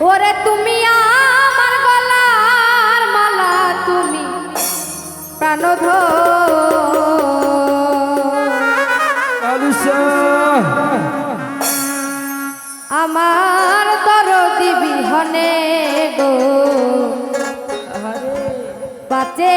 ওরে তুমি আমার গলার মালা তুমি প্রাণধ আমার তর দিবি হনে গো বাঁচে